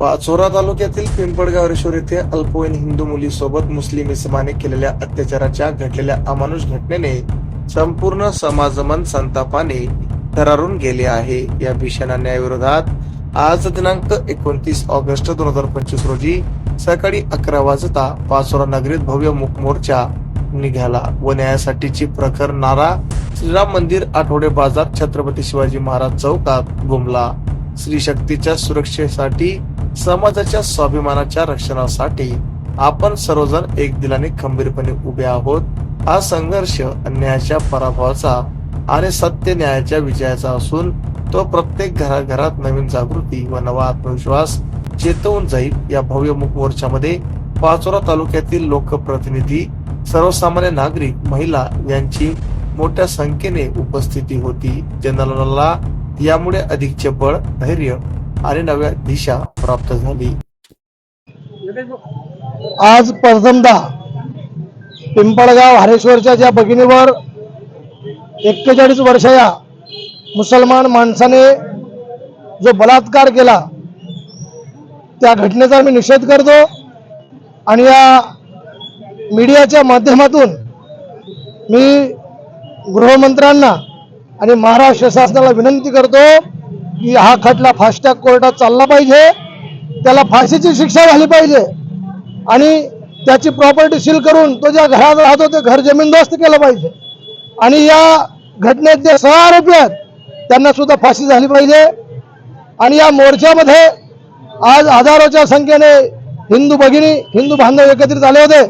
पाचोरा तालुक्यातील पिंपळगावरेश्वर येथे अल्पवयीन हिंदू मुलीसोबत मुस्लिम इसमाने केलेल्या अत्याचाराच्या घडलेल्या अमानुष घटनेने संपूर्ण समाजमन संतापाने थरारून गेले आहे. या भीषण अन्यायाविरोधात आज दिनांक एकोणतीस ऑगस्ट दोन हजार पंचवीस रोजी सकाळी अकरा वाजता पाचोरा नगरीत भव्य मुक मोर्चा निघाला व न्यायासाठीची प्रखर नारा श्रीराम मंदिर आठवडे बाजार छत्रपती शिवाजी महाराज चौकात घुमला स्त्री शक्तीच्या सुरक्षेसाठी समाजाच्या स्वाभिमानाच्या रक्षणासाठी आपण सर्वजण एक दिलाने खंबीरपणे उभे आहोत. हा संघर्ष अन्यायाच्या पराभवाचा आणि सत्य न्यायाच्या विजयाचा असून तो प्रत्येक घराघरात नवीन जागृती व नवा आत्मविश्वास चेतवून जाईल या भव्य मुख मोर्चामध्ये पाचोरा तालुक्यातील लोकप्रतिनिधी सर्वसामान्य नागरिक महिला यांची मोठ्या संख्येने उपस्थिती होती. जनरलला यामुळे अधिकचे बळ धैर्य आणि नव्या दिशा प्राप्त झाली. आज प्रथमदा पिंपळगाव हरेश्वरच्या ज्या भगिनीवर एक्केचाळीस वर्षाया मुसलमान माणसाने जो बलात्कार केला त्या घटनेचा मी निषेध करतो आणि या मीडियाच्या माध्यमातून मी गृहमंत्र्यांना आणि महाराष्ट्र शासनाला विनंती करतो की हा खटला फास्टॅग कोर्टात चालला पाहिजे. त्याला फाशीची शिक्षा झाली पाहिजे. आणि त्याची प्रॉपर्टी सील करून तो ज्या घरात राहतो ते घर जमीनदोस्त केलं पाहिजे. आणि या घटनेत जे सहा आरोपी आहेत त्यांना सुद्धा फाशी झाली पाहिजे. आणि या मोर्चामध्ये आज हजारोच्या संख्येने हिंदू भगिनी हिंदू बांधव एकत्रित झाले होते.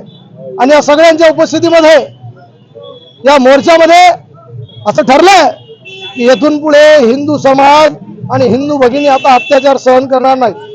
आणि या सगळ्यांच्या उपस्थितीमध्ये या मोर्चामध्ये असं ठरलंय की येथून पुढे हिंदू समाज आणि हिंदू भगिनी आता अत्याचार सहन करणार नाही